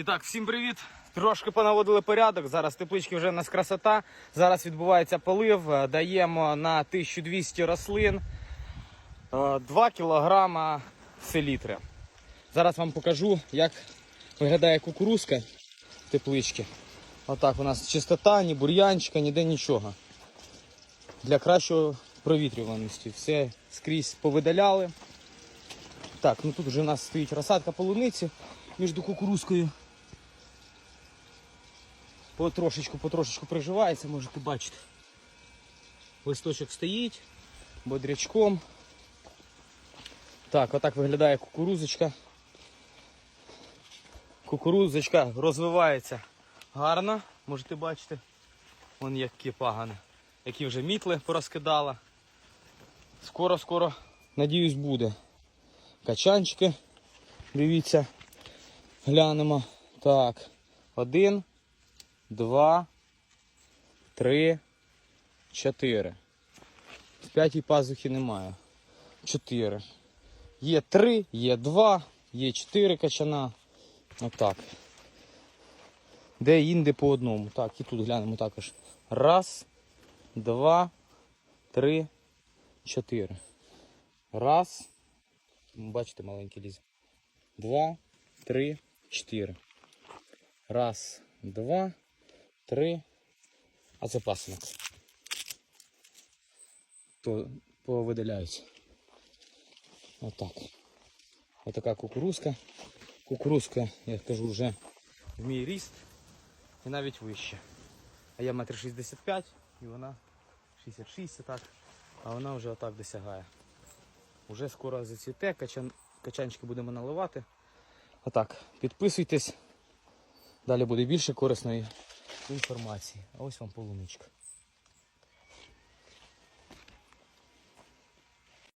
І так, всім привіт. Трошки понаводили порядок. Зараз теплички вже у нас красота. Зараз відбувається полив. Е, Даємо на 1200 рослин 2 кілограма селітри. Зараз вам покажу, як виглядає кукурузка в тепличці. Отак у нас чистота, ні бур'янчика, ніде нічого. Для кращої провітрюваності. Все скрізь повидаляли. Так, ну тут вже у нас стоїть розсадка полуниці між кукурузкою. Потрошечку, потрошечку приживається, можете бачити. Листочок стоїть, бодрячком. Так, отак виглядає кукурузочка. Кукурузочка розвивається гарно, можете бачити. Вон які пагани, які вже мітли порозкидала. Скоро-скоро, надіюсь, буде. Качанчики, дивіться, глянемо. Так, один, два, три, чотири. В п'ятій пазухи немає. Чотири. Є три, є два, є чотири качана. Отак. Де інде по одному. Так, і тут глянемо також. Раз, два, три, чотири. Раз. Бачите, маленький ліз. Два, три, чотири. Раз, два, три. А це пасинок. То повидаляються. Отак. Отака кукурузка. Кукурузка, я кажу, вже в мій ріст і навіть вище. А я метр 65 і вона 66 так. А вона вже отак досягає. Уже скоро зацвіте, качан, качанчики будемо наливати. Отак, підписуйтесь. Далі буде більше корисної інформації. А ось вам полуничка.